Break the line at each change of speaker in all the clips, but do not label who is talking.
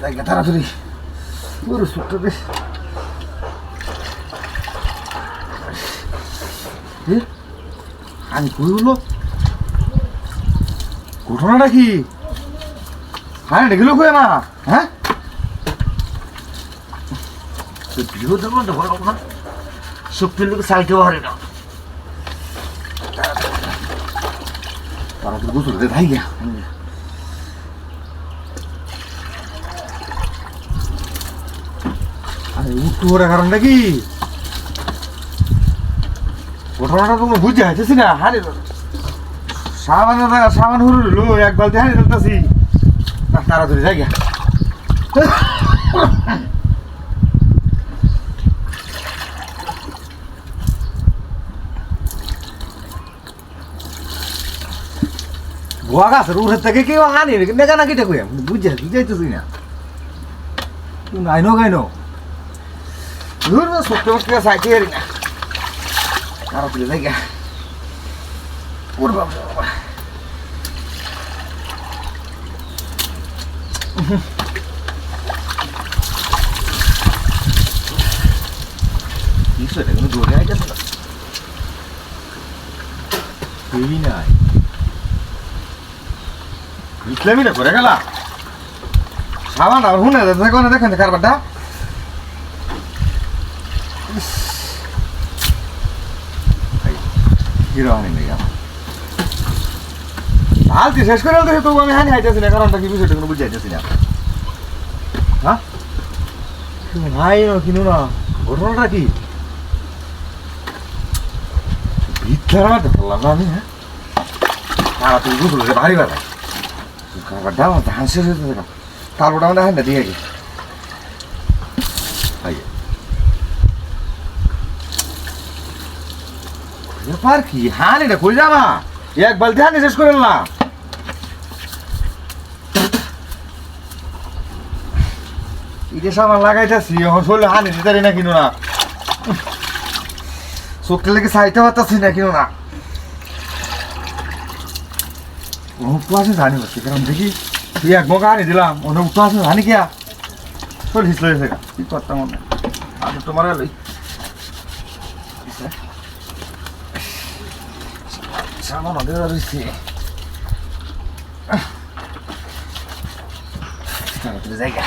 জায়গা তাড়াতাড়ি পুরো ছোট্ট রে আমি কই হলো ঘটনাটা কি হ্যাঁ দেখল কই না হ্যাঁ মধ্যে ভয় পাবো না শক্তির লোক সাইকেল হারে না তারা তো গোসল দিয়ে ভাই গিয়া আরে উঠু করার কারণটা ঘটনাটা তো বুঝে হাইতেছি না? হারে সাবান সাবান হুরু লো, এক বালতি হারি ফেলতেছি। তাড়াতাড়ি যাই গিয়া গোয়া গাছের উড়ে থেকে কেউ আনি নেগা নাকি টেকুই বুঝে বুঝাইতেছি না। নাইনো গাইনো? দূর সত্য বস্তু সাইকে এরি না কারও তুলে গা ওর বাবা কিছু এটা কিন্তু দৌড়ে আইতেছে না এই নাই ইসলামী না করে গেলা সাবান আর হুনে দেখো দেখেন কারবারটা হিরো হানি নেই আমার হালতি শেষ করে দেখে তবু আমি হানি হাইতেছি না কারণটা কি বিষয়টা কোনো বুঝাইতেছি না। হ্যাঁ ভাই কিনু না। ঘটনাটা কি? ভিক্ষার মাঠে পড়লাম আমি হ্যাঁ? তারা তুই বুঝলো ভারী বেলা শেষ হয়েছে না। তারপরটা আমাদের হান্ডা দিয়ে গেছে। ব্যাপার কি? হান এটা কই যাবা? এক বালতি হানি শেষ করে না এটা সামান লাগাইতেছি এখন শরীরে হানি দিতে না কিনো না। চোখটা লেগে চাইতে পারতাছি না কিনো না। উঠতো আছে জানি হচ্ছে কারণ দেখি? তুই এক মকা আনি দিলাম ওনে উঠতো আছে জানি কিয়া? চল হিসলে কি করতাম মনে আর তোমার সামান অনেক রয়েছে তাড়াতাড়ি জায়গা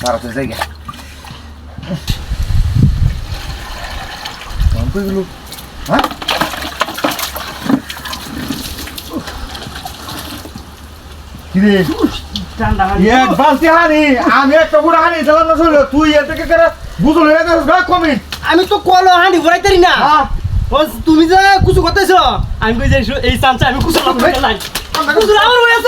তাড়াতাড়ি জায়গা গেল হ্যাঁ এক বালতি হানি আমি একটা বুড়া হানি দিলাম না তুই এর থেকে করে বুঝল হয়ে গেছিস গা কমি
আমি তো কলো হাঁড়ি ভরাইতারি না
হ্যাঁ
তুমি যে কুচু করতেছ? আমি কই এই চান্সে আমি কুচু লাগবে নাই? কুচু আমার হয়ে আছে।